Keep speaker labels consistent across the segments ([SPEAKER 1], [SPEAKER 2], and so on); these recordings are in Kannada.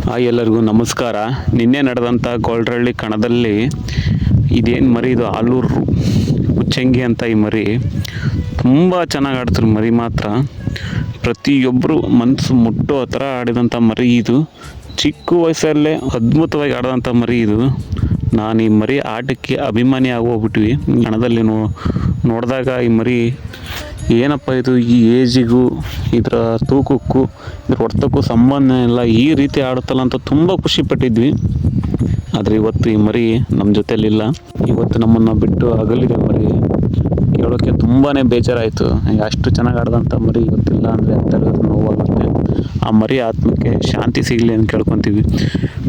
[SPEAKER 1] ಹಾಯ್ ಎಲ್ಲರಿಗೂ ನಮಸ್ಕಾರ. ನಿನ್ನೆ ನಡೆದಂಥ ಗೋಲ್ಡ್ರಳ್ಳಿ ಕಣದಲ್ಲಿ ಇದೇನು ಮರಿ ಇದು? ಆಲೂರು ಉಚ್ಚಂಗಿ ಅಂತ ಈ ಮರಿ. ತುಂಬ ಚೆನ್ನಾಗಿ ಆಡ್ತಾರೆ ಮರಿ ಮಾತ್ರ. ಪ್ರತಿಯೊಬ್ಬರು ಮನಸ್ಸು ಮುಟ್ಟೋ ಆ ಥರ ಆಡಿದಂಥ ಮರಿ ಇದು. ಚಿಕ್ಕ ವಯಸ್ಸಲ್ಲೇ ಅದ್ಭುತವಾಗಿ ಆಡಿದಂಥ ಮರಿ ಇದು. ನಾನು ಈ ಮರಿ ಆಟಕ್ಕೆ ಅಭಿಮಾನಿ ಆಗೋಗ್ಬಿಟ್ವಿ ಕಣದಲ್ಲಿ ನೋಡಿದಾಗ ಈ ಮರಿ ಏನಪ್ಪ ಇದು ಈ ಏಜಿಗೂ, ಇದರ ತೂಕಕ್ಕೂ, ಇದ್ರ ಹೊಡೆತಕ್ಕೂ ಸಂಬಂಧ ಇಲ್ಲ ಈ ರೀತಿ ಆಡುತ್ತಲ್ಲ ಅಂತ ತುಂಬ ಖುಷಿ ಪಟ್ಟಿದ್ವಿ. ಆದರೆ ಇವತ್ತು ಈ ಮರಿ ನಮ್ಮ ಜೊತೆಯಲ್ಲಿಲ್ಲ ಇವತ್ತು ನಮ್ಮನ್ನು ಬಿಟ್ಟು ಅಗಲಿದೆ ಮರಿ. ಹೇಳೋಕ್ಕೆ ತುಂಬಾ ಬೇಜಾರಾಯಿತು. ಅಷ್ಟು ಚೆನ್ನಾಗಿ ಆಡ್ದಂಥ ಮರಿ ಇವತ್ತಿಲ್ಲ ಅಂದರೆ ಅಂತ ನೋವಾಗುತ್ತೆ ಆ ಮರಿ ಆತ್ಮಕ್ಕೆ ಶಾಂತಿ ಸಿಗಲಿ ಅಂತ ಕೇಳ್ಕೊತೀವಿ.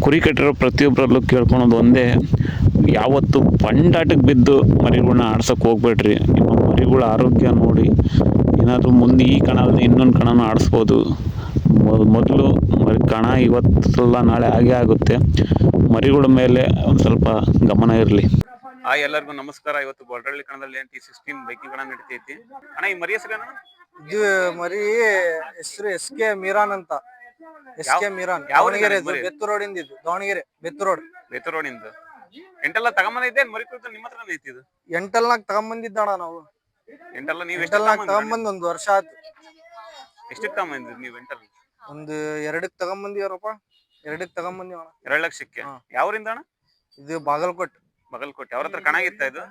[SPEAKER 1] ಕುರಿ ಕಟ್ಟಿರೋ ಪ್ರತಿಯೊಬ್ಬರಲ್ಲೂ ಕೇಳ್ಕೊಳೋದು ಒಂದೇ, ಯಾವತ್ತು ಪಂಡಾಟಕ್ಕೆ ಬಿದ್ದು ಮರಿಗಳನ್ನ ಆಡ್ಸೋಕೆ ಹೋಗ್ಬೇಡ್ರಿ. ನಿಮ್ಮ ಮರಿಗಳ ಆರೋಗ್ಯ ನೋಡಿ ಏನಾದರೂ ಮುಂದೆ ಈ ಕಣ ಅಲ್ಲದೆ ಇನ್ನೊಂದು ಕಣನ ಆಡಿಸ್ಬೋದು. ಮೊದಲು ಮರಿ ಕಣ ಇವತ್ತಲ್ಲ ನಾಳೆ ಹಾಗೆ ಆಗುತ್ತೆ. ಮರಿಗಳ ಮೇಲೆ ಒಂದು ಸ್ವಲ್ಪ ಗಮನ ಇರಲಿ. ಆ ಎಲ್ಲರಿಗೂ ನಮಸ್ಕಾರ. ಇವತ್ತು ಗೊಲ್ರಳ್ಳಿ ಕಣದಲ್ಲಿ ಏನು ಟಿ ಸಿಕ್ಸ್ಟೀನ್ ಬೈಕಿಂಗ್ ಕಣ ನಡೀತೈತಿ? ಅಣ್ಣ ಈ ಮರಿ ಹೆಸರೇನ?
[SPEAKER 2] ಇದು ಮರಿ ಹೆಸರು ಎಸ್ ಕೆ ಮೀರಾನ್ ಅಂತ. S K Meeran. ದಾವಣಗೆರೆ
[SPEAKER 1] ಬೆತ್ತು ರೋಡ್
[SPEAKER 2] ಬೆತ್ತು ರೋಡಿಂದ ಇದು. ದಾವಣಗೆರೆ ಬೆತ್ತು ರೋಡ್.
[SPEAKER 1] ಬೇತರೋಡಿಂದ ಎಂಟೆಲ್ಲ ತಗೊಂಬಂದಿದ್ದೆ ಮರಿ ಕುರಿತು ನಿಮ್ಮ ಹತ್ರ ಐತಿ ಇದು?
[SPEAKER 2] ಎಂಟಲ್ನಾಗ ತಗೊಂಬಂದಿದ್ದಣ ನಾವು.
[SPEAKER 1] ಎಂಟೆಲ್ಲ ನೀವು ಎಷ್ಟು
[SPEAKER 2] ತಗೊಂಬಂದ್ ಒಂದ್ ವರ್ಷ ಆಯ್ತು.
[SPEAKER 1] ಎಷ್ಟಕ್ಕೆ ತಗೊಂಬಂದ್ರಿ ನೀವು ಎಂಟಲ್ಲಿ?
[SPEAKER 2] ಒಂದು ಎರಡಕ್ಕೆ ತಗೊಂಬಂದಿವ್ರಪ್ಪ. ಎರಡಕ್ಕೆ ತಗೊಂಬಂದಿವ
[SPEAKER 1] ಎರಡು ಲಕ್ಷಕ್ಕೆ? ಯಾವ್ರಿಂದ ಅಣ್ಣ?
[SPEAKER 2] ಇದು ಬಾಗಲಕೋಟ್.
[SPEAKER 1] ಬಾಗಲಕೋಟೆ. ಅವ್ರ ಹತ್ರ ಕಣ ಆಗಿತ್ತ ಇದು?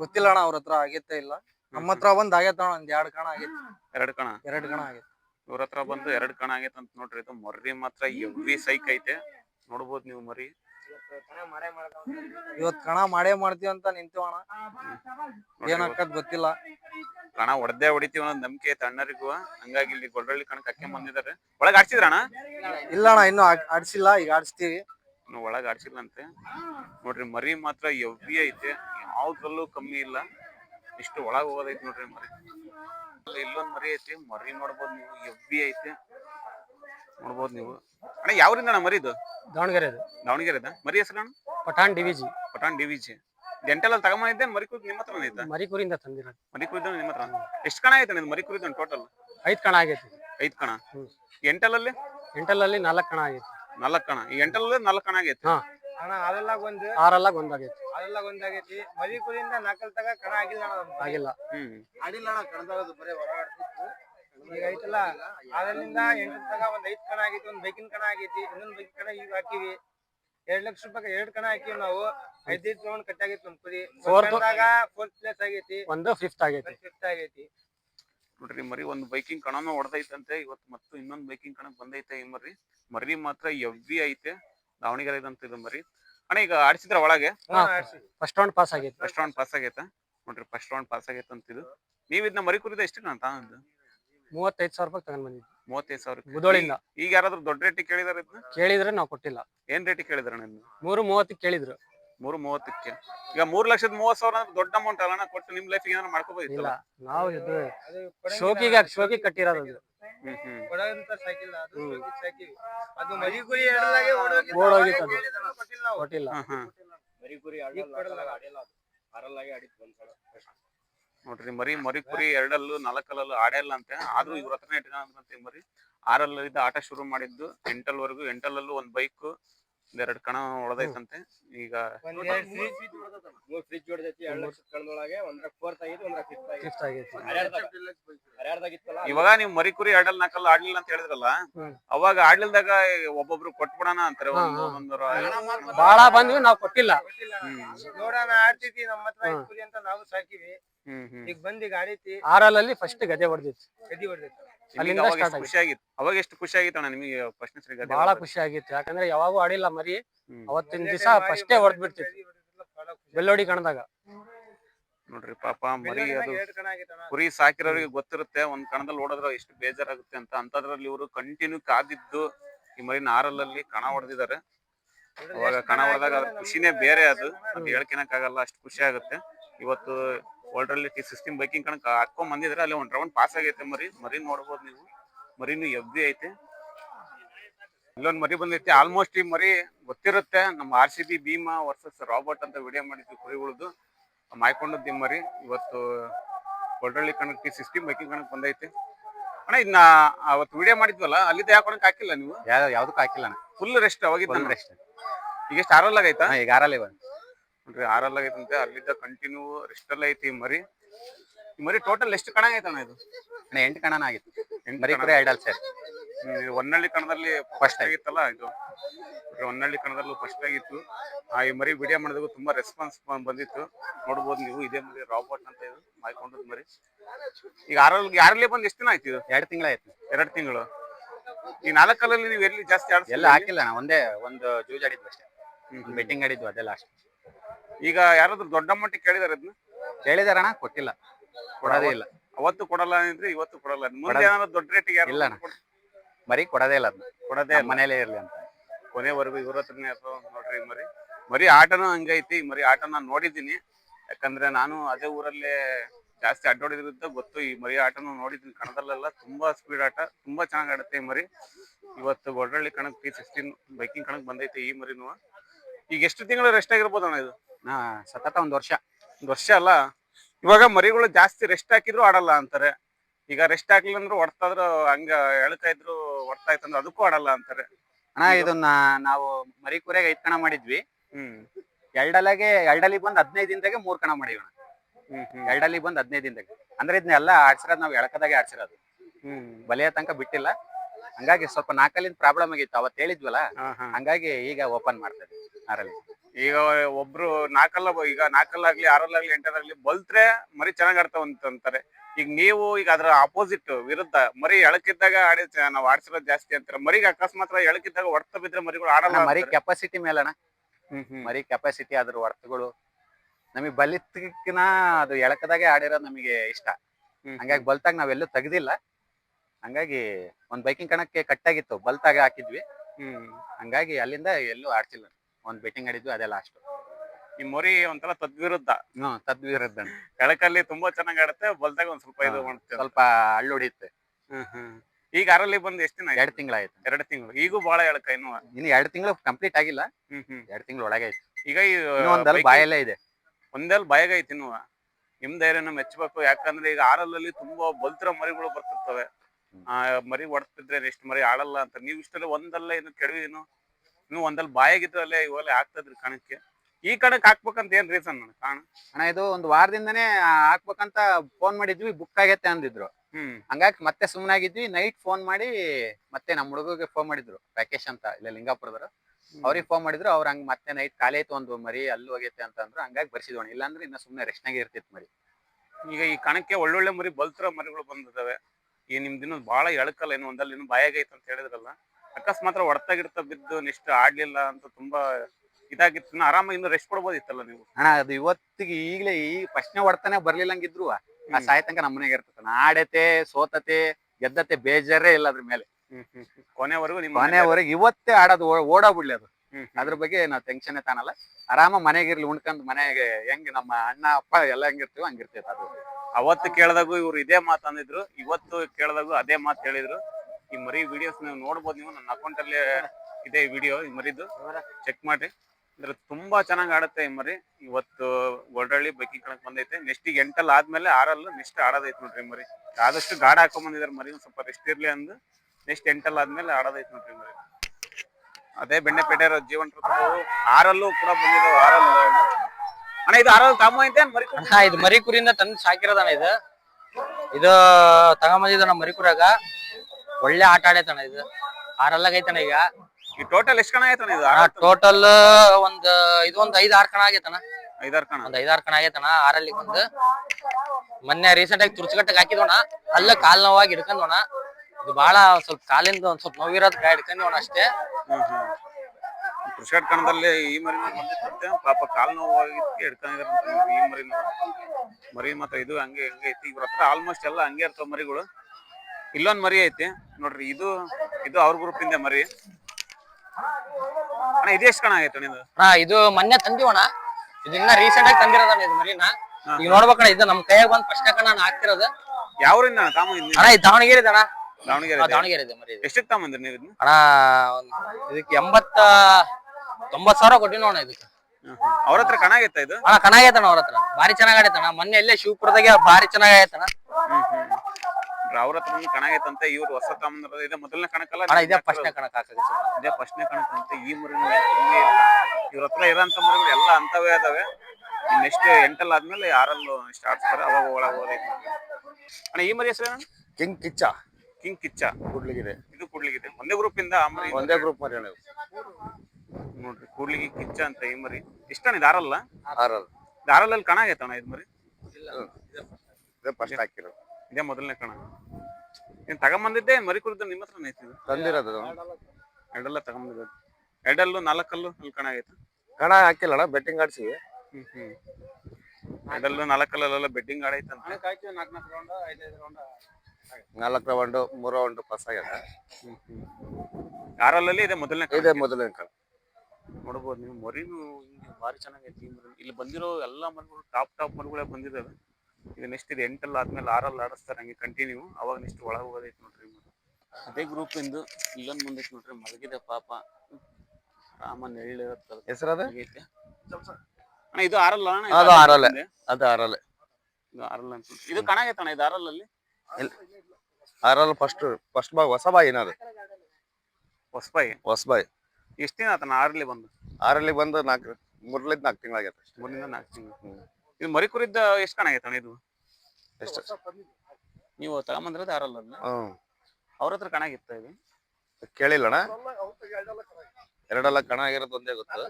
[SPEAKER 2] ಗೊತ್ತಿಲ್ಲ ಅಣ್ಣ ಅವ್ರ ಹತ್ರ ಆಗೈತೆ ಇಲ್ಲ. ನಮ್ಮ ಹತ್ರ ಒಂದ್ ಆಗೈತೆ ಅಣ್ಣ ಒಂದ್ ಎರಡ್ ಕಣ ಆಗೈತೆ.
[SPEAKER 1] ಎರಡು ಕಣ?
[SPEAKER 2] ಎರಡು ಕಣ ಆಗೈತೆ.
[SPEAKER 1] ಇವ್ರ ಹತ್ರ ಬಂದು ಎರಡು ಕಣ ಆಗೈತೆ ಅಂತ ನೋಡ್ರಿ ಇದು ಮರಿ ಮಾತ್ರ ಎವ್ರಿ ಸೈಕ್ ಐತೆ. ನೋಡ್ಬೋದು ನೀವು ಮರಿ
[SPEAKER 2] ಇವತ್ ಕಣ ಮಾಡೇ ಮಾಡ್ತೀವಿ ಅಂತ ನಿಂತೀವ ಅಣ್ಣ.
[SPEAKER 1] ನೋಡ್ರಿ
[SPEAKER 2] ಗೊತ್ತಿಲ್ಲ.
[SPEAKER 1] ಕಣ ಹೊಡೆದೇ ಹೊಡಿತೀವಿ ಅನ್ನೋದು ನಂಬಿಕೆ ಐತೆ ಅಣ್ಣರಿಗೂ. ಹಂಗಾಗಿ ಇಲ್ಲಿ ಗೊಲ್ರಳ್ಳಿ ಕಣ ಕಕ್ಕೆ ಬಂದಿದ್ದಾರೆ ಆಡ್ಸಿದ್ರ ಅಣ್ಣ?
[SPEAKER 2] ಇಲ್ಲ ಅಣ್ಣ ಇನ್ನು ಆಡ್ಸಿಲ್ಲ ಈಗ ಆಡಿಸ್ತೀವಿ.
[SPEAKER 1] ಇನ್ನು ಒಳಗೆ ಆಡ್ಸಿಲ್ಲಂತೆ? ನೋಡ್ರಿ ಮರಿ ಮಾತ್ರ ಎವ್ವಿ ಐತೆ. ಯಾವ್ದ್ರಲ್ಲೂ ಕಮ್ಮಿ ಇಲ್ಲ. ಇಷ್ಟು ಒಳಗೆ ಹೋಗೋದೈತಿ ನೋಡ್ರಿ ಮರಿ. ಇಲ್ಲೊಂದ್ ಮರಿ ಐತಿ ಮರಿ ನೋಡ್ಬೋದು ನೀವು ಎವ್ವಿ ಐತೆ. ನೋಡ್ಬೋದು ನೀವು. ಅಣ್ಣ ಯಾವ್ರಿಂದ ಅಣ್ಣ ಮರಿದು
[SPEAKER 2] ದಾವಣಗೆರೆ
[SPEAKER 1] ದಾವಣಗೆರೆದ. ಮರಿ ಹೆಸರು ಅಣ್ಣ
[SPEAKER 2] Pathan DVG
[SPEAKER 1] Pathan D V ಅಲ್ಲಿ ತಗೊಂಬಂದಿದ್ದೆ ಮರಿ ಕುರಿ ನಿಮ್ಮ ಹತ್ರ ಐತ
[SPEAKER 2] ಮರಿ ಕುರಿಯಿಂದ ತಂದಿರೋದು.
[SPEAKER 1] ಮರಿ ಕುರಿತು ನಿಮ್ಮ ಹತ್ರ ಎಷ್ಟು ಕಣ ಐತೆ ನಿಮ್ಮ ಮರಿ ಕುರಿತು ಟೋಟಲ್
[SPEAKER 2] ಐದು ಕಣ ಆಗೈತಿ.
[SPEAKER 1] ಐದು ಕಣ?
[SPEAKER 2] ಎಂಟಲ್
[SPEAKER 1] ಅಲ್ಲಿ
[SPEAKER 2] ಎಂಟಲ್ ಅಲ್ಲಿ ನಾಲ್ಕು ಕಣ ಆಗೈತಿ.
[SPEAKER 1] ನಾಲ್ಕು ಕಣ. ಈ ಎಂಟಲಲ್ಲಿ ನಾಲ್ಕು ಕಣ ಆಗೈತೆ?
[SPEAKER 2] ಹಾ.
[SPEAKER 3] ಅಣ್ಣ ಅದೆಲ್ಲ ಒಂದು
[SPEAKER 2] ಆರಲ್ಲ ಒಂದಾಗೈತಿ
[SPEAKER 3] ಅದೆಲ್ಲ ಒಂದಾಗೈತಿ ಮರಿ ಕುರಿಯಿಂದ ನಾಲ್ಕಲ್ ತಗ ಕಣ ಆಗಿಲ್ಲ ಅಣ್ಣ
[SPEAKER 2] ಆಗಿಲ್ಲ.
[SPEAKER 1] ಹ್ಮ್.
[SPEAKER 3] ಆಡಿಲ್ಲ ಅಣ್ಣ ಕಣದಾಗ ಬರೇ ಹೊರ ಆಡ್ತಿತ್ತು ಈಗ ಐತಲ್ಲ ಅದರಿಂದ ಎಂಟು ತಗ ಒಂದ್ ಐದ್ ಕಣ ಆಗೈತಿ ಒಂದ್ ಬೈಕಿನ ಕಣ ಆಗೈತಿ ಇನ್ನೊಂದ್ ಬೈಕ್ ಕಣ ಈಗ ಹಾಕಿವಿ. ಎರಡ್ ಲಕ್ಷ ರೂಪಾಯಿ ಎರಡ್ ಕಣ ಹಾಕಿವಿ ನಾವು. ಐದೈದು ಪ್ರಮಾಣ ಕಟ್ ನಮ್ ಕುರಿ.
[SPEAKER 2] Fourth-
[SPEAKER 3] ಫೋರ್ತ್ ಪ್ಲೇಸ್ ಆಗೈತಿ.
[SPEAKER 2] ಒಂದು ಫಿಫ್ತ್ ಆಗೈತಿ.
[SPEAKER 3] ಫಿಫ್ತ್ ಆಗೈತಿ.
[SPEAKER 1] ನೋಡ್ರಿ ಮರಿ ಒಂದು ಬೈಕಿಂಗ್ ಕಣನೂ ಹೊಡೆದೈತಂತೆ. ಇವತ್ ಮತ್ತು ಇನ್ನೊಂದ್ ಬೈಕಿಂಗ್ ಕಣ ಬಂದೈತೆ ಈ ಮರಿ. ಮರಿ ಮಾತ್ರ ಎವ್ವಿ ಐತೆ. ದಾವಣಗೆರೆ ಅಂತ ಇದು ಮರಿ. ಅಣ್ಣ ಈಗ ಆಡ್ಸಿದ್ರ ಒಳಗೆ?
[SPEAKER 2] ಹಾ ಫಸ್ಟ್ ರೌಂಡ್ ಪಾಸ್ ಆಗೈತಿ.
[SPEAKER 1] ಫಸ್ಟ್ ರೌಂಡ್ ಪಾಸ್ ಆಗೈತೆ? ನೋಡ್ರಿ ಫಸ್ಟ್ ರೌಂಡ್ ಪಾಸ್ ಆಗೈತೆ ಅಂತ ಇದು. ನೀವ್ ಇದನ್ನ ಮರಿ ಕುರಿದ ಎಷ್ಟು ಕಣ ತಾನದ್ದು?
[SPEAKER 2] ಮೂವತ್ತೈದು ಸಾವಿರ ರೂಪಾಯಿ ತಗೊಂಡ್ ಬಂದಿದ್ವಿ.
[SPEAKER 1] ಮೂವತ್ತೈದು ಸಾವಿರ
[SPEAKER 2] ಮುದೋಳಿಂದ.
[SPEAKER 1] ಈಗ ಯಾರಾದ್ರೂ ದೊಡ್ಡ ರೇಟ್ ಕೇಳಿದಾರೆ
[SPEAKER 2] ಕೇಳಿದ್ರೆ ನಾವು ಕೊಟ್ಟಿಲ್ಲ.
[SPEAKER 1] ಏನ್ ರೇಟ್ ಕೇಳಿದ್ರ ನಿಮ್ದು
[SPEAKER 2] ಮೂರು ಮೂವತ್ತಕ್ಕೆ ಕೇಳಿದ್ರು.
[SPEAKER 1] ಮೂರು ಮೂವತ್ತಕ್ಕೆ. ಈಗ ಮೂರ್ ಲಕ್ಷದ ಮೂವತ್ ಸಾವಿರ ಅಂದ್ರೆ ದೊಡ್ಡ ಅಮೌಂಟ್ ಅಲ್ಲ ಕೊಟ್ಟು ನಿಮ್ ಲೈಫ್ ಏನಾದ್ರು
[SPEAKER 2] ಇಲ್ಲ
[SPEAKER 1] ಮಾಡ್ಕೋಬೋದಿತ್ತಲ್ಲ
[SPEAKER 2] ನಾವು ಇದು ಶೋಕಿಗೆ ಶೋಕಿ ಕಟ್ಟಿರೋದು ಅದು.
[SPEAKER 1] ಹ್ಮ್ ಹ್ಮ್.
[SPEAKER 2] ಹ್ಮ್.
[SPEAKER 3] ಓಡೋಗಿತ್ತು.
[SPEAKER 2] ಓಡೋಗಿತ್ತು ಅದು.
[SPEAKER 3] ಕೊಟ್ಟಿಲ್ಲ.
[SPEAKER 2] ಕೊಟ್ಟಿಲ್ಲ.
[SPEAKER 1] ಹಾ ಹಾ
[SPEAKER 3] ಈಗ ಕೊಡಲ್ಲ.
[SPEAKER 1] ನೋಡ್ರಿ ಮರಿ ಮರಿ ಕುರಿ ಎರಡಲ್ಲೂ ನಾಲ್ಕಲ್ಲೂ ಆಡಲ್ಲ ಅಂತ. ಆದ್ರೂ ಇವ್ರ ಹತ್ರನೇ ಇಟ್ಕೊಂಡ್ರಂತೆ ಮರಿ. ಆರಲ್ಲಿದ್ದ ಆಟ ಶುರು ಮಾಡಿದ್ದು ಎಂಟಲ್ವರೆಗೂ ಎಂಟಲ್ಲೂ ಒಂದ್ ಬೈಕ್ ಎರಡ್ ಕಣ ಹೊಡೆದೈತಂತೆ. ಈಗ ಇವಾಗ ನೀವು ಮರಿ ಕುರಿ ಎರಡಲ್ ನಾಲ್ಕಲ್ಲ ಆಡ್ಲಿಲ್ಲ ಅಂತ ಹೇಳಿದ್ರಲ್ಲ. ಅವಾಗ ಆಡ್ಲಿಲ್ದಾಗ ಒಬ್ಬೊಬ್ರು ಕೊಟ್ಬಿಡೋಣ ಅಂತಾರೆ.
[SPEAKER 2] ಬಹಳ
[SPEAKER 1] ಒಂದು ಒಂದು
[SPEAKER 2] ಬಾಳ ಬಂದ್ವಿ ನಾವ್ ಕೊಟ್ಟಿಲ್ಲ.
[SPEAKER 3] ನೋಡೋಣ ಆಡ್ತಿದ್ವಿ ನಮ್ಮ ಹತ್ರ ಕುರಿ ಅಂತ ನಾವು ಸಾಕಿವಿ.
[SPEAKER 1] ಹ್ಮ್. ಬಂದಿ
[SPEAKER 3] ಈಗ ಬಂದ್ ಈಗ ಆಡೈತಿ
[SPEAKER 2] ಆರಲ್ಲಲ್ಲಿ ಫಸ್ಟ್ ಗದೆ ಹೊಡೆದಿತ್ತು.
[SPEAKER 3] ಗದಿ ಹೊಡ್ದೈತಿ
[SPEAKER 2] ಅಲ್ಲಿಂದ start
[SPEAKER 1] ಖುಷಿ ಆಗಿತ್ತು ಅವಾಗ ಎಷ್ಟು ಖುಷಿ ಆಗಿತ್ತು ಅಣ್ಣ ನಿಮಗೆ ಫಸ್ಟ್ ಸರಿ
[SPEAKER 2] ಬಹಳ ಖುಷಿ ಆಗಿತ್ತು ಯಾಕಂದ್ರೆ ಯಾವಾಗೂ ಆಡಿಲ್ಲ ಮರಿ.
[SPEAKER 1] ಹ್ಮ್.
[SPEAKER 2] ಅವತ್ತಿನ ದಿವಸ ಫಸ್ಟ್ ಹೊಡೆದ್ ಬಿಡ್ತಿತ್ತು ಬೆಲ್ಲೋಡಿ ಕಣದಾಗ.
[SPEAKER 1] ನೋಡ್ರಿ ಪಾಪ ಮರಿ ಅದು ಕುರಿ ಸಾಕಿರೋರಿಗೆ ಗೊತ್ತಿರುತ್ತೆ. ಒಂದ್ ಕಣದಲ್ಲಿ ಓಡಿದ್ರೆ ಎಷ್ಟು ಬೇಜಾರಾಗುತ್ತೆ ಅಂತ. ಅಂತದ್ರಲ್ಲಿ ಇವರು ಕಂಟಿನ್ಯೂ ಕಾದಿದ್ದು ಈ ಮರಿನ ಆರಲ್ಲಲ್ಲಿ ಕಣ ಹೊಡೆದಿದ್ದಾರೆ. ಅವಾಗ ಕಣ ಹೊಡೆದಾಗ ಅದ್ರ ಖುಷಿನೇ ಬೇರೆ ಅದು. ಅದು ಹೇಳ್ಕೊಳಕ್ಕಾಗಲ್ಲ ಅಷ್ಟು ಖುಷಿ ಆಗುತ್ತೆ ಇವತ್ತು ವರ್ಲ್ಡ್ರಲ್ಲಿ ಟಿ ಸಿಕ್ಸ್ಟೀನ್ ಬೈಕಿಂಗ್ ಕಣಕ್ ಹಾಕೊಂಡ್ ಬಂದಿದ್ರೆ ಅಲ್ಲಿ ಒಂದ್ ರೌಂಡ್ ಪಾಸ್ ಆಗೈತೆ ಮರಿ. ಮರಿ ನೋಡ್ಬೋದು ನೀವು. ಮರಿನು ಎಬ್ಬಿ ಐತೆ. ಇಲ್ಲೊಂದು ಮರಿ ಬಂದೈತಿ. ಆಲ್ಮೋಸ್ಟ್ ಈ ಮರಿ ಗೊತ್ತಿರುತ್ತೆ. ನಮ್ಮ R C B Bheema versus Robert ಅಂತ ವಿಡಿಯೋ ಮಾಡಿದ್ವಿ ಕುರಿಗಳದ್ದು ಮಾಯ್ಕೊಂಡದ್ದು ಈ ಮರಿ. ಇವತ್ತು ಕೊಡ್ರಳ್ಳಿ ಕಣಕ್ ಟಿ ಸಿಕ್ಸ್ಟೀನ್ ಬೈಕಿಂಗ್ ಕಣಕ್ ಬಂದೈತಿ. ಅಣ್ಣ ಇದನ್ನ ಅವತ್ತು ವಿಡಿಯೋ ಮಾಡಿದ್ವಲ್ಲ ಅಲ್ಲಿದ್ದ ಯಾಕೊಳಕ್ ಹಾಕಿಲ್ಲ ನೀವು?
[SPEAKER 4] ಯಾವ ಯಾವ್ದಕ್ಕೂ ಹಾಕಿಲ್ಲ
[SPEAKER 1] ಫುಲ್ ರೆಸ್ಟ್ ಅವಾಗಿದ್ದ
[SPEAKER 4] ರೆಸ್ಟ್
[SPEAKER 1] ಈಗ ಎಷ್ಟು ಆರಲ್ ಆಗೈತಾ
[SPEAKER 4] ಈಗ ಆರಲ್ಲೇ ಬಂದು
[SPEAKER 1] ನೋಡ್ರಿ ಆರಲ್ಲ ಆಗೈತಂತೆ ಅಲ್ಲಿದ್ದ ಕಂಟಿನ್ಯೂ ರೆಸ್ಟ್ ಎಲ್ಲ ಐತಿ ಮರಿ. ಈ ಮರಿ ಟೋಟಲ್ ಎಷ್ಟು ಕಣ ಐತಣ್ಣ ಇದು?
[SPEAKER 4] ಅಣ್ಣ ಎಂಟು ಕಣನ ಆಗಿತ್ತು.
[SPEAKER 1] ಎಂಟು
[SPEAKER 4] ಬರೀ ಬರೀ ಐಡಲ್ ಸರ್.
[SPEAKER 1] ಇದು ಹೊನ್ನಳ್ಳಿ ಕಣದಲ್ಲಿ ಫಸ್ಟ್ ಆಗಿತ್ತಲ್ಲ ಇದು. ನೋಡ್ರಿ, ಹೊನ್ನಳ್ಳಿ ಕಣದಲ್ಲೂ ಫಸ್ಟ್ ಆಗಿತ್ತು. ಆ ಈ ಮರಿ ವಿಡಿಯೋ ಮಾಡಿದಾಗ ತುಂಬಾ ರೆಸ್ಪಾನ್ಸ್ ಬಂದಿತ್ತು. ನೋಡ್ಬೋದು ನೀವು ಇದೇ ಮರಿ ರಾಬರ್ಟ್ ಅಂತ ಇದು ಮಾಡ್ಕೊಂಡದ್ ಮರಿ. ಈಗ ಆರಲ್ಲಿ ಯಾರಲ್ಲಿ ಬಂದು ಎಷ್ಟು ದಿನ ಆಯ್ತು ಇದು?
[SPEAKER 4] ಎರಡು ತಿಂಗಳಾಯ್ತು.
[SPEAKER 1] ಎರಡು ತಿಂಗಳು. ಈ ನಾಲ್ಕಲ್ಲಿ ನೀವು ಎಲ್ಲಿ ಜಾಸ್ತಿ ಆಡ್ಸಿಲ್ಲ
[SPEAKER 4] ಎಲ್ಲ ಹಾಕಿಲ್ಲ ಅಣ್ಣ ಒಂದೇ ಒಂದು ಜೂಜ್ ಆಡಿದ್ವಿ ಅಷ್ಟೇ. ಬೆಟ್ಟಿಂಗ್ ಆಡಿದ್ವು ಅದೆಲ್ಲ ಅಷ್ಟೇ
[SPEAKER 1] ಈಗ ಯಾರಾದ್ರೂ ದೊಡ್ಡ ಮಟ್ಟಿಗೆ ಕೇಳಿದಾರೆ ಅದನ್ನ?
[SPEAKER 4] ಕೇಳಿದಾರಣ ಕೊಟ್ಟಿಲ್ಲ. ಕೊಡೋದೇ ಇಲ್ಲ.
[SPEAKER 1] ಅವತ್ತು ಕೊಡಲ್ಲ ಅಂದ್ರೆ ಇವತ್ತು ಕೊಡಲ್ಲ. ಮುಂದೆ. ಏನಾದ್ರು ದೊಡ್ಡ ರೇಟಿಗೆ
[SPEAKER 4] ಇಲ್ಲ ಅಣ್ಣ. ಮರಿ ಕೊಡೋದೇ ಇಲ್ಲ ಅದನ್ನ
[SPEAKER 1] ಕೊಡೋದೇ
[SPEAKER 4] ಮನೇಲೆ
[SPEAKER 1] ಇಲ್ಲ.
[SPEAKER 4] ಮನೇಲೇ ಇರ್ಲಿ ಅಂತ.
[SPEAKER 1] ಕೊನೆವರೆಗೂ ಇವ್ರ ಹತ್ರನೇ ಇರ್ತವ ನೋಡ್ರಿ ಮರಿ. ಮರಿ ಆಟನೂ ಹಂಗೈತಿ. ಮರಿ ಆಟ ನಾನು ನೋಡಿದ್ದೀನಿ. ಯಾಕಂದ್ರೆ ನಾನು ಅದೇ ಊರಲ್ಲೇ ಜಾಸ್ತಿ ಅಡ್ಡಾಡಿದ್ರಿಂದ ಗೊತ್ತು ಈ ಮರಿ ಆಟನೂ ನೋಡಿದ್ದೀನಿ. ಕಣದಲ್ಲೆಲ್ಲ ತುಂಬಾ ಸ್ಪೀಡ್ ಆಟ ತುಂಬಾ ಚೆನ್ನಾಗ್ ಆಡುತ್ತೆ ಈ ಮರಿ. ಇವತ್ತು ಗೊಡ್ರಳ್ಳಿ ಕಣಕ್ ಪಿ ಸಿಕ್ಸ್ಟೀನ್ ಬೈಕಿಂಗ್ ಕಣಕ್ ಬಂದೈತೆ ಈ ಮರಿನೂ. ಈಗ ಎಷ್ಟು ತಿಂಗಳು ರೆಸ್ಟ್ ಆಗಿರ್ಬೋದು ಅಣ್ಣ ಇದು?
[SPEAKER 4] ಹಾ ಸತತ ಒಂದು ವರ್ಷ.
[SPEAKER 1] ಒಂದ್ ವರ್ಷ ಅಲ್ಲ? ಇವಾಗ ಮರಿಗಳು ಜಾಸ್ತಿ ರೆಸ್ಟ್ ಹಾಕಿದ್ರು ಆಡಲ್ಲ ಅಂತಾರೆ. ಈಗ ರೆಸ್ಟ್ ಹಾಕ್ಲಿಲ್ಲ ಅಂದ್ರು ಹೊಡ್ತಾದ್ರು ಹಂಗ ಎಳ್ತಾ ಇದ್ರು ಹೊಡ್ತಾ ಇತ್ತಂದ್ರೆ ಅದಕ್ಕೂ ಆಡಲ್ಲ ಅಂತಾರೆ.
[SPEAKER 4] ಅಣ್ಣ ಇದನ್ನ ನಾವು ಮರಿ ಕುರಿಯಾಗ ಐದ್ ಕಣ ಮಾಡಿದ್ವಿ.
[SPEAKER 1] ಹ್ಮ್.
[SPEAKER 4] ಎರಡಲಾಗೆ ಎರಡಲ್ಲಿ ಬಂದ್ ಹದಿನೈದು ದಿನದಾಗೆ ಮೂರ್ ಕಣ ಮಾಡಿವಿ ಅಣ್ಣ.
[SPEAKER 1] ಹ್ಮ್ ಹ್ಮ್.
[SPEAKER 4] ಎರಡಲ್ಲಿ ಬಂದ್ ಹದಿನೈದು ದಿನದಾಗೆ. ಅಂದ್ರೆ ಇದನ್ನೆಲ್ಲ ಆಡ್ಸಿರೋದು ನಾವು ಎಳಕದಾಗೆ ಆಡ್ಸಿರೋದು.
[SPEAKER 1] ಹ್ಮ್.
[SPEAKER 4] ಬಲಿಯ ತನಕ ಬಿಟ್ಟಿಲ್ಲ. ಹಂಗಾಗಿ ಸ್ವಲ್ಪ ನಾಲ್ಕಲ್ಲಿಂದ ಪ್ರಾಬ್ಲಮ್ ಆಗಿತ್ತು. ಅವತ್ತು ಹೇಳಿದ್ವಲ್ಲ. ಹಂಗಾಗಿ ಈಗ ಓಪನ್ ಮಾಡ್ತಾ ಆರಲ್ಲಿ.
[SPEAKER 1] ಈಗ ಒಬ್ರು ನಾಲ್ಕಲ್ಲ ಈಗ ನಾಲ್ಕಲ್ಲಾಗ್ಲಿ ಆರಲ್ಲಾಗ್ಲಿ ಎಂಟರಾಗ್ಲಿ ಬಲ್ತ್ರೆ ಮರಿ ಚೆನ್ನಾಗ್ ಆಡ್ತಾವ ಅಂತಂತಾರೆ ಈಗ ನೀವು ಈಗ ಅದ್ರ ಅಪೋಸಿಟ್ ವಿರುದ್ಧ ಮರಿ ಎಳಕಿದ್ದಾಗ ಆಡಿ ನಾವು ಆಡ್ಸಿರೋದು ಜಾಸ್ತಿ ಅಂತಾರೆ? ಮರಿಗೆ ಅಕಸ್ಮಾತ್ ಎಳಕಿದ್ದಾಗ ಹೊಡ್ತ ಬಿದ್ರೆ ಮರಿಗಳು ಆಡಲ್ಲ
[SPEAKER 4] ಮರಿ ಕೆಪಾಸಿಟಿ ಮೇಲಣ. ಮರಿ ಕೆಪಾಸಿಟಿ ಅದ್ರ ಹೊಡ್ತಗಳು. ನಮಗೆ ಬಲಿತ್ಕಿನ ಅದು ಎಳಕದಾಗೆ ಆಡಿರೋದು ನಮಗೆ ಇಷ್ಟ. ಹಂಗಾಗಿ ಬಲ್ತಾಗ ನಾವೆಲ್ಲೂ ತೆಗ್ದಿಲ್ಲ. ಹಂಗಾಗಿ ಒಂದ್ ಬೈಕಿಂಗ್ ಕಣಕ್ಕೆ ಕಟ್ಟಾಗಿತ್ತು. ಬಲ್ತಾಗ ಹಾಕಿದ್ವಿ.
[SPEAKER 1] ಹ್ಮ್.
[SPEAKER 4] ಹಂಗಾಗಿ ಅಲ್ಲಿಂದ ಎಲ್ಲೂ ಆಡ್ಸಿಲ್ಲ. ಒಂದ್ ಬೆಟ್ಟಿಂಗ್ ಆಡಿದ್ವಿ ಅದೇ ಲಾಸ್ಟ್
[SPEAKER 1] ಈ ಮರಿ ಒಂಥರ ತದ್ವಿರುದ್ಧ.
[SPEAKER 4] ಹ್ಮ್ ತದ್ವಿರುದ್ಧ.
[SPEAKER 1] ಎಳಕಲ್ಲಿ ತುಂಬಾ ಚೆನ್ನಾಗ್ ಆಡುತ್ತೆ ಬಲ್ದಾಗ ಒಂದ್ ಸ್ವಲ್ಪ ಇದು ಮಾಡುತ್ತೆ
[SPEAKER 4] ಸ್ವಲ್ಪ ಹಳ್ಳು ಹೊಡಿಯುತ್ತೆ
[SPEAKER 1] ಹ್ಮ್ ಹ್ಮ್. ಈಗ ಅರಲ್ಲಿ ಬಂದು ಎಷ್ಟು ದಿನ
[SPEAKER 4] ಎರಡ್ ತಿಂಗಳಾಯ್ತು.
[SPEAKER 1] ಎರಡು ತಿಂಗಳು. ಈಗೂ ಬಹಳ ಎಳಕ ಇನ್ನು.
[SPEAKER 4] ಇನ್ನು ಎರಡು ತಿಂಗಳು ಕಂಪ್ಲೀಟ್ ಆಗಿಲ್ಲ.
[SPEAKER 1] ಹ್ಮ್ ಹ್ಮ್.
[SPEAKER 4] ಎರಡ್ ತಿಂಗಳು ಒಳಗೆ ಆಯ್ತು.
[SPEAKER 1] ಈಗ ಈ
[SPEAKER 4] ಇನ್ನೂ ಒಂದಲ್ಲಿ ಬಾಯಲ್ಲೇ ಇದೆ.
[SPEAKER 1] ಒಂದೇ ಬಾಯಾಗೈತಿ ಇನ್ನು. ನಿಮ್ ಧೈರ್ಯನ ಮೆಚ್ಚಬೇಕು ಯಾಕಂದ್ರೆ ಈಗ ಆರಲ್ಲಲ್ಲಿ ತುಂಬಾ ಬಲ್ತಿರೋ ಮರಿಗಳು ಬರ್ತಿರ್ತವೆ. ಆ ಮರಿ ಹೊಡ್ತಿದ್ರೆ ಎಷ್ಟು ಮರಿ ಆಡಲ್ಲ ಅಂತ. ನೀವು ಇಷ್ಟಲ್ಲ ಒಂದಲ್ಲ ಏನು ಕೆಡವಿ ಇನ್ನು? ನೀವು ಒಂದಲ್ಲಿ ಬಾಯಾಗಿದ್ದಲ್ಲೇ ಇವೆಲ್ಲ ಆಗ್ತದ್ರಿ ಕಣಕ್ಕೆ. ಈ ಕಣಕ್ ಹಾಕ್ಬೇಕಂತ ಏನ್ ರೀಸನ್ ಕಾಣ
[SPEAKER 4] ಅಣ್ಣ ಇದು ಒಂದು ವಾರದಿಂದನೇ ಹಾಕ್ಬೇಕಂತ ಫೋನ್ ಮಾಡಿದ್ವಿ ಬುಕ್ ಆಗೈತೆ ಅಂದಿದ್ರು.
[SPEAKER 1] ಹ್ಮ್.
[SPEAKER 4] ಹಂಗಾಗಿ ಮತ್ತೆ ಸುಮ್ಮನಾಗಿದ್ವಿ ನೈಟ್ ಫೋನ್ ಮಾಡಿ ಮತ್ತೆ ನಮ್ಮ ಹುಡುಗಗೆ ಫೋನ್ ಮಾಡಿದ್ರು ರಾಕೇಶ್ ಅಂತ ಇಲ್ಲ ಲಿಂಗಾಪುರದವರು. ಅವ್ರಿಗೆ ಫೋನ್ ಮಾಡಿದ್ರು ಅವ್ರ ಹಂಗ ಮತ್ತೆ ನೈಟ್ ಖಾಲಿ ಆಯ್ತು ಒಂದು ಮರಿ ಅಲ್ಲೂ ಹೋಗೈತೆ ಅಂತ ಅಂದ್ರು ಹಂಗಾಗಿ ಬರ್ಸಿದ್ವಣ ಇಲ್ಲಾಂದ್ರೆ ಇನ್ನ ಸುಮ್ಮನೆ ರೆಸ್ಟ್ನಾಗೆ ಇರ್ತಿತ್ತು ಮರಿ.
[SPEAKER 1] ಈಗ ಈ ಕಣಕ್ಕೆ ಒಳ್ಳೊಳ್ಳೆ ಮರಿ ಬಲ್ತಿರೋ ಮರಿಗಳು ಬಂದಿದಾವೆ ಈ ನಿಮ್ ದಿನ ಬಹಳ ಎಳಕಲ್ಲ ಏನು ಒಂದಲ್ಲಿ ಇನ್ನು ಬಾಯಾಗೈತೆ ಅಂತ ಹೇಳಿದ್ರಲ್ಲ. ಅಕಸ್ಮಾತ್ ಹೊಡ್ತಾಗಿರ್ತ ಬಿದ್ದು ನೆಕ್ಸ್ಟ್ ಆಡ್ಲಿಲ್ಲ ಅಂತ ತುಂಬಾ ಇದಾಗಿತ್ತು. ಆರಾಮ ಆರಾಮಾಗಿ ಇನ್ನು ರೆಸ್ಟ್ ಕೊಡ್ಬೋದಿತ್ತಲ್ಲ ನೀವು?
[SPEAKER 4] ಅಣ್ಣ ಅದು ಇವತ್ತಿಗೆ ಈಗಲೇ ಈ ಪ್ರಶ್ನೆ ಹೊಡ್ತಾನೆ ಬರ್ಲಿಲ್ಲಂಗಿದ್ರು ಆ. ಸಾಯ ತನಕ ನಮ್ಮನೆಗೆ ಇರ್ತದೆ. ಆಡತೆ ಸೋತತೆ ಗೆದ್ದತೆ ಬೇಜಾರೇ ಇಲ್ಲ ಅದ್ರ ಮೇಲೆ.
[SPEAKER 1] ಕೊನೆವರೆಗೂ ನಿಮ್ಮ
[SPEAKER 4] ಕೊನೆವರೆಗೆ ಇವತ್ತೇ ಆಡೋದು ಓ- ಓಡೋಗ್ಬಿಡ್ಲಿ ಅದು. ಅದ್ರ ಬಗ್ಗೆ ನಾವು ಟೆನ್ಷನ್ ತಾನಲ್ಲ. ಆರಾಮ ಮನೆಗಿರ್ಲಿ ಉಣ್ಕೊಂಡ್ ಮನೆಗೆ ಹೆಂಗ್ ನಮ್ಮ ಅಣ್ಣ ಅಪ್ಪ ಎಲ್ಲ ಹೆಂಗಿರ್ತೀವೋ ಹಂಗಿರ್ತೈತೆ ಅದು.
[SPEAKER 1] ಅವತ್ತು ಕೇಳಿದಾಗೂ ಇವ್ರು ಇದೇ ಮಾತು ಅಂದಿದ್ರು ಇವತ್ತು ಕೇಳಿದಾಗೂ ಅದೇ ಮಾತು ಹೇಳಿದ್ರು. ಈ ಮರಿ ವಿಡಿಯೋಸ್ ನೀವು ನೋಡ್ಬೋದು ನೀವು. ನನ್ನ ಅಕೌಂಟ್ ಅಲ್ಲಿ ಇದೆ ವಿಡಿಯೋ ಈ ಮರಿದು. ಚೆಕ್ ಮಾಡ್ರಿ ಅಂದ್ರೆ ತುಂಬಾ ಚೆನ್ನಾಗಿ ಆಡುತ್ತೆ ಈ ಮರಿ. ಇವತ್ತು ಗೊಡ್ರಳ್ಳಿ ಬೈಕಿಂಗ್ ಕಣಕ್ ಬಂದೈತೆ. ನೆಕ್ಸ್ಟ್ ಈಗ ಎಂಟಲ್ ಆದ್ಮೇಲೆ ಆರಲ್ಲ ನೆಕ್ಸ್ಟ್ ಆಡೋದೈತೆ ನೋಡ್ರಿ ಮರಿ. ಆದಷ್ಟು ಗಾಡ ಹಾಕೊಂಡ್ ಬಂದಿದ್ದಾರೆ ಮರಿ. ಒಂದ್ ಸ್ವಲ್ಪ ರೆಸ್ಟ್ ಇರ್ಲಿ ಅಂದು ನೆಕ್ಸ್ಟ್ ಎಂಟಲ್ ಆದ್ಮೇಲೆ ಆಡೋದೈತೆ ನೋಡ್ರಿ ಮರಿ. ಅದೇ ಬೆಣ್ಣೆಪೇಟೆ ಜೀವನ್ ಆರಲ್ಲೂ ಕೂಡ ಬಂದಿದ್ದಾವೆ ಆರಲ್ಲೂ. ಅಣ್ಣ ಇದು ಆರಲ್ ತಾಮ ಐತೆ ಮರಿ
[SPEAKER 5] ಇದು ಮರಿ ಕುರಿಯಿಂದ ತಂದು ಸಾಕಿರೋದಣ್ಣ ಇದು. ಇದು ತಗೊಂಬಂದಿದ್ದ ನಮ್ಮ ಮರಿ ಕುರಿಯಾಗ. ಒಳ್ಳೆ ಆಟ ಆಡೈತಣ ಇದು. ಆರಲ್ಲಾಗೈತಣ ಈಗ.
[SPEAKER 1] ಈ ಟೋಟಲ್ ಎಷ್ಟು ಕಣ ಆಯ್ತಾನ ಇದು?
[SPEAKER 5] ಟೋಟಲ್ ಒಂದ್ ಇದು ಒಂದ್ ಐದ್ ಆರ್ ಕಣ ಆಗೈತಣ
[SPEAKER 1] ಐದಾರು ಕಣ.
[SPEAKER 5] ಒಂದ್ ಐದಾರು ಕಣ ಆಗೈತಣ್ಣ ಆರಲ್ಲಿ ಒಂದು. ಮೊನ್ನೆ ರೀಸೆಂಟ್ ಆಗಿ ತುರ್ಚಗಟ್ಟಕ್ ಹಾಕಿದೋಣ ಅಲ್ಲ ಕಾಲ್ ನೋವಾಗಿ ಹಿಡ್ಕೊಂಡೋಣ ಇದು ಬಹಳ ಸ್ವಲ್ಪ ಕಾಲಿಂದ ಒಂದ್ ಸ್ವಲ್ಪ ನೋವಿರೋದ್ ಹಿಡ್ಕೊಂಡೋಣ ಅಷ್ಟೇ.
[SPEAKER 1] ಕೃಷಿ ಕಣದಲ್ಲಿ ಈ ಮರಿ ಬಂದಿತ್ತಂತೆ ಪಾಪ ಕಾಲ್ ನೋವಾಗಿತ್ತು ಹಿಡ್ಕೊಂಡಿದಾರೆ ಈ ಮರಿ ಮರಿ ಮಾತ್ರ ಇದು ಹಂಗೆ ಹಂಗೆ ಐತಿ. ಇವ್ರ ಹತ್ರ ಆಲ್ಮೋಸ್ಟ್ ಎಲ್ಲ ಹಂಗೆ ಇರ್ತಾವ ಮರಿಗಳು. ಇಲ್ಲೊಂದ್ ಮರಿ ಐತಿ. ನೋಡ್ರಿ ಇದು ಇದು ಅವ್ರ ಗ್ರೂಪ್ ಇಂದ ಮರಿ. ಅಣ್ಣ ಇದು ಎಷ್ಟು ಕಣ ಆಗೈತೆ ನಿಂದು
[SPEAKER 5] ಅಣ್ಣ ಇದು ಮೊನ್ನೆ ತಂದಿವಣ ಇದನ್ನ ರೀಸೆಂಟ್ ಆಗಿ ತಂದಿರೋದ ಇದು ಮರಿನ. ಈಗ ನೋಡ್ಬೇಕಣ್ಣ ಇದು ನಮ್ ಕೈಯಾಗ ಬಂದ್ ಫಸ್ಟ್ ಕಣ ನಾನು ಹಾಕ್ತಿರೋದು.
[SPEAKER 1] ಯಾವ್ರಿಂದ ತಾಮ
[SPEAKER 5] ಅಣ್ಣ ಇದು ದಾವಣಗೆರೆ ಅಣ್ಣ.
[SPEAKER 1] ದಾವಣಗೆರೆ
[SPEAKER 5] ಹಾ,
[SPEAKER 1] ಇದೆ.
[SPEAKER 5] ದಾವಣಗೆರೆ ಇದೆ. ಮರಿ.
[SPEAKER 1] ಎಷ್ಟಕ್ಕೆ ತಗೊಂಬಂದ್ರಿ ನೀವು ಇದನ್ನ?
[SPEAKER 5] ಅಣ್ಣ ಇದಕ್ಕೆ ಎಂಬತ್ತ ತೊಂಬತ್ ಸಾವಿರ ಕೊಟ್ಟಿನ ಅಣ್ಣ ಇದಕ್ಕೆ.
[SPEAKER 1] ಅವ್ರ ಹತ್ರ ಕಣ ಆಗೈತ ಇದು?
[SPEAKER 5] ಅಣ್ಣ ಕಣಾಗೈತಣ್ಣ ಅವ್ರ ಹತ್ರ. ಭಾರಿ ಚೆನ್ನಾಗ್ ಆಗೈತಣ್ಣ ಮೊನ್ನೆ ಇಲ್ಲೇ ಶಿವಪುರದಾಗೆ ಭಾರಿ ಚೆನ್ನಾಗ್ ಆಗೈತಣ್ಣ
[SPEAKER 1] ನೋಡ್ರಿ ಅವ್ರ ಹತ್ರ ಕಣ ಆಗೈತಂತೆ ಇವ್ರು ಹೊಸ ತಮ್ಮಂದ್ರ ಇದೆ. ಮೊದಲನೇ ಕಣಕಲ್ಲ
[SPEAKER 5] ಅಣ್ಣ ಇದೇ ಫಸ್ಟ್ನೇ ಕಣಕ್ ಹಾಕಿ
[SPEAKER 1] ಇದೇ ಫಸ್ಟ್ನೇ ಕಣಕ್ಕಂತೆ ಈ ಮರಿ ಕಮ್ಮಿ ಇಲ್ಲ. ಇವ್ರ ಹತ್ರ ಇರೋಂತ ಮರಿಗಳು ಎಲ್ಲ ಅಂತವೇ ಅದಾವೆ ನೆಕ್ಸ್ಟ್ ಎಂಟಲ್ ಆದ್ಮೇಲೆ ಯಾರಲ್ಲೂ ಸ್ಟಾರ್ಟ್ಸ್ತಾರೆ ಅವಾಗ ಒಳಗೆ ಹೋದೈತಿ ಅಣ್ಣ ಈ ಮರಿ ಹೆಸರು
[SPEAKER 6] ಕಿಂಗ್ ಕಿಚ್ಚ.
[SPEAKER 1] ಕಿಂಗ್ ಕಿಚ್ಚ.
[SPEAKER 6] ಕೂಡ್ಲಿಗಿದೆ.
[SPEAKER 1] ಇದು ಕೂಡ್ಲಿಗಿದೆ. ಒಂದೇ ಗ್ರೂಪ್ ಇಂದ?
[SPEAKER 6] ಒಂದೇ ಗ್ರೂಪ್ ಮರಿ ಅಣ್ಣ.
[SPEAKER 1] ನೋಡ್ರಿ ಕೂಡ್ಲಿಗಿ ಕಿಚ್ಚ ಅಂತ ಈ ಮರಿ. ಇಷ್ಟ ಇದು ಆರಲ್ಲ?
[SPEAKER 6] ಆರಲ್
[SPEAKER 1] ದಾರಲ್ಲಲ್ಲಿ ಕಣ ಆಗೈತಣ್ಣ ಇದು ಮರಿ?
[SPEAKER 6] ಇದೇ ಫಸ್ಟ್ ಹಾಕಿರೋ
[SPEAKER 1] ಇದೇ ಮೊದಲನೇ ಕಣ. ಏನ್ ತಗೊಂಬಂದಿದ್ದೆ? ಏನ್ ಮರಿ ಕುರಿತು ನಿಮ್ಮ ಹತ್ರನೇ ಐತಿ ಇದು?
[SPEAKER 6] ತಂದಿರೋದು
[SPEAKER 1] ಎರಡೆಲ್ಲ ತಗೊಂಬಂದಿದ್ದು. ಎರಡಲ್ಲೂ ನಾಲ್ಕಲ್ಲೂ ಅಲ್ಲಿ ಕಣ ಆಗೈತೆ?
[SPEAKER 6] ಕಣ ಹಾಕಿಲ್ಲ ಅಣ್ಣ ಬೆಟ್ಟಿಂಗ್ ಆಡ್ಸಿವಿ.
[SPEAKER 1] ಹ್ಮ್ ಹ್ಮ್. ಎರಡಲ್ಲೂ ನಾಲ್ಕಲ್ಲೆಲ್ಲ ಬೆಟ್ಟಿಂಗ್ ಆಡೈತಂತ
[SPEAKER 3] ನಾಲ್ಕು ನಾಲ್ಕು ರೌಂಡ್ ಐದೈದು ರೌಂಡ್
[SPEAKER 6] ನಾಲ್ಕು ರೌಂಡು ಮೂರು ರೌಂಡು ಪಾಸ್ ಆಗ್ಯದ.
[SPEAKER 1] ಯಾರಲ್ಲಿ ಆರಲ್ಲಲ್ಲಿ ಇದೆ ಮೊದಲನೇ ಕಣ.
[SPEAKER 6] ಇದೇ ಮೊದಲನೇ ಕಣ.
[SPEAKER 1] ನೋಡ್ಬೋದು ನೀವು ಮರಿನು ಹಿಂಗೆ ಭಾರಿ ಚೆನ್ನಾಗೈತಿ ಈ ಮರಿ ಇಲ್ಲಿ ಬಂದಿರೋ ಎಲ್ಲ ಮರಿಗಳು ಟಾಪ್ ಟಾಪ್ ಮರಿಗಳೇ ಬಂದಿದ್ದಾವೆ. ಈಗ ನೆಕ್ಸ್ಟ್ ಇದು ಎಂಟಲ್ಲಿ ಆದ್ಮೇಲೆ ಆರಲ್ಲಿ ಆಡಿಸ್ತಾರೆ ಹಂಗೆ ಕಂಟಿನ್ಯೂ ಅವಾಗ ನೆಕ್ಸ್ಟ್ ಒಳಗೆ ಹೋಗೋದೈತೆ ನೋಡ್ರಿ ಅದೇ ಗ್ರೂಪ್ ಇಂದು ಇಲ್ಲೊಂದು ಮುಂದೆ ನೋಡ್ರಿ ಮಲಗಿದೆ ಪಾಪ. ರಾಮ ನೆರಳಿರತ್ತದ
[SPEAKER 6] ಹೆಸರದ
[SPEAKER 1] ಆಗೈತೆ ಅಣ್ಣ ಇದು ಆರಲ್ಲ ಅಣ್ಣ?
[SPEAKER 6] ಅದು ಆರಲ್ಲ. ಅದು ಆರಲ್ಲ.
[SPEAKER 1] ಇದು ಆರಲ್ಲ ಅಂತ ಇದು ಕಣ ಆಗೈತಣ್ಣ ಇದು ಆರಲ್ಲಲ್ಲಿ?
[SPEAKER 6] ಆರಲ್ಲ ಫಸ್ಟ್ ಫಸ್ಟ್ ಬಾಯ್ ಹೊಸ ಬಾಯಿ ಏನದು
[SPEAKER 1] ಹೊಸಬಾಯಿ
[SPEAKER 6] ಹೊಸ ಬಾಯಿ.
[SPEAKER 1] ಎಷ್ಟು ದಿನ ಆತನ ಆರಲ್ಲಿ ಬಂದು?
[SPEAKER 6] ಆರಲ್ಲಿ ಬಂದು ನಾಲ್ಕು ಮೂರ್ಲಿಂದ ನಾಲ್ಕು ತಿಂಗಳಾಗೈತೆ
[SPEAKER 1] ಮೂರಿಂದ ನಾಲ್ಕು ತಿಂಗಳು. ಇದು ಮರಿ ಕುರಿದ್ದ ಎಷ್ಟು ಕಣ ಅಣ್ಣ ಇದು?
[SPEAKER 6] ಎಷ್ಟು?
[SPEAKER 1] ನೀವು ತಗೊಂಬಂದಿರೋದು ಆರಲ್ಲ ಅವ್ರ ಹತ್ರ ಕಣ ಆಗಿತ್ತ ಇದು?
[SPEAKER 6] ಕೇಳಿಲ್ಲಣ ಎರಡೆಲ್ಲ ಕಣ ಆಗಿರೋದು ಒಂದೇ ಗೊತ್ತು.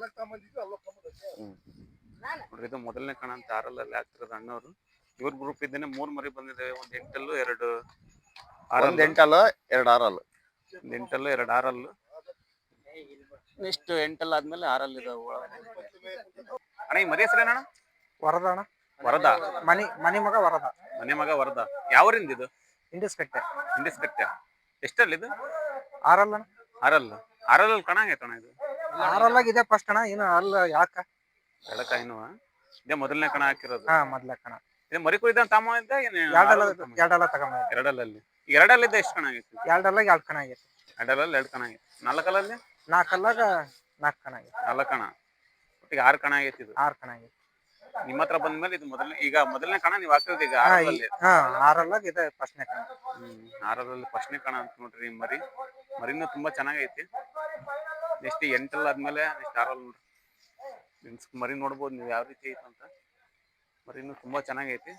[SPEAKER 6] ಹ್ಮ್
[SPEAKER 1] ನೋಡ್ರಿ ಇದು ಮೊದಲನೇ ಕಣ ಅಂತ ಆರಲ್ಲಲ್ಲಿ ಆಗ್ತಿರೋದು ಅಣ್ಣವರು. ಇವ್ರ ಗ್ರೂಪ್ ಇದ್ದೇನೆ ಮೂರ್ ಮರಿ ಬಂದಿದ್ದಾವೆ. ಒಂದ್ ಎಂಟಲ್ಲು ಎರಡು
[SPEAKER 6] ಒಂದ್
[SPEAKER 1] ಆರಲ್ಲು
[SPEAKER 6] ಎಂಟಲ್ಲ ಎರಡು ಆರಲ್ಲು.
[SPEAKER 1] ಒಂದ್ ಎಂಟಲ್ಲು ಎರಡು ಆರಲ್ಲು. ನೆಕ್ಸ್ಟ್ ಎಂಟಲ್ ಆದ್ಮೇಲೆ ಆರಲ್ ಇದಾವೆ ಒಳಗೆ ಅಣ್ಣ ಈ ಮರಿ ಹೆಸರೇನಣ್ಣ
[SPEAKER 7] ವರದ ಅಣ್ಣ?
[SPEAKER 1] ವರದ?
[SPEAKER 7] ಮನಿ ಮನಿ ಮಗ ವರದ.
[SPEAKER 1] ಮನೆ ಮಗ ವರದ. ಯಾವರಿಂದ ಇದು?
[SPEAKER 7] ಇಂಡಿಸ್ ಕಟ್ಟೆ
[SPEAKER 1] ಇಂಡಿಸ್ ಕಟ್ಟೆ ಎಷ್ಟಲ್ಲಿ ಇದು
[SPEAKER 7] ಆರಲ್ಲ.
[SPEAKER 1] ಕಣ ಆಗೈತಣ್ಣ ಇದು?
[SPEAKER 7] ಆರಲ್ಲಾಗ ಇದೆ ಫಸ್ಟ್ ಅಣ್ಣ ಏನು ಅಲ್ಲ ಯಾಕ?
[SPEAKER 1] ಎಡಕಾಯಿನು ಇದೇ ಮೊದಲನೇ ಕಣ ಹಾಕಿರೋದು.
[SPEAKER 7] ಹಾ ಮೊದಲನೇ ಕಣ.
[SPEAKER 1] ಇದು ಮರಿ ಕುಯ್ದ ತಮ್ಮ ಇದ್ದ ಏನು
[SPEAKER 7] ಎರಡಲ್ಲ
[SPEAKER 1] ಆರಲ್ಲ?
[SPEAKER 7] ಎರಡಲ್ಲ ತಗೊಂಬ
[SPEAKER 1] ಎರಡಲ್ಲಲ್ಲಿ. ಈಗ ಎರಡಲ್ಲಿದ್ದ ಎಷ್ಟು ಕಣ ಆಗೈತಿ?
[SPEAKER 7] ಎರಡಲ್ಲ ಎರಡು ಕಣ ಆಗೈತಿ.
[SPEAKER 1] ಎರಡಲ್ಲ ಎರಡು ಕಣ ಆಗೈತಿ. ನಾಲ್ಕಲ್ಲಲ್ಲಿ?
[SPEAKER 7] ನಾಲ್ಕಲ್ಲಾಗ ನಾಲ್ಕು ಕಣ ಆಗೈತಿ.
[SPEAKER 1] ನಾಲ್ಕು ಕಣ. ಒಟ್ಟಿಗೆ ಆರು ಕಣ ಆಗೈತಿ ಇದು.
[SPEAKER 7] ಆರು ಕಣ ಆಗೈತಿ.
[SPEAKER 1] ನಿಮ್ಮ ಹತ್ರ ಬಂದ್ಮೇಲೆ ಇದು ಮೊದಲನೇ ಈಗ ಮೊದಲನೇ ಕಣ ನೀವು ಹಾಕಿರೋದು ಈಗ ಆರರಲ್ಲಿ.
[SPEAKER 7] ಹಾ ಆರಲ್ಲಾಗ ಇದೆ ಫಸ್ಟ್ನೇ ಕಣ.
[SPEAKER 1] ಆರರಲ್ಲಿ ಫಸ್ಟ್ನೇ ಕಣ ಅಂತ ನೋಡ್ರಿ ಈ ಮರಿ. ಮರಿನೂ ತುಂಬಾ ಚೆನ್ನಾಗೈತಿ. ನೆಕ್ಸ್ಟ್ ಎಂಟಲ್ ಆದ್ಮೇಲೆ ನೆಕ್ಸ್ಟ್ ಆರಲ್ಲಿ ನೋಡ್ರಿ. ನಿಮ್ಸ್ ಮರಿ ನೋಡ್ಬೋದು ನೀವು ಯಾವ ರೀತಿ ಐತೆ ಅಂತ ಮರಿನೂ ತುಂಬಾ ಚೆನ್ನಾಗೈತಿ.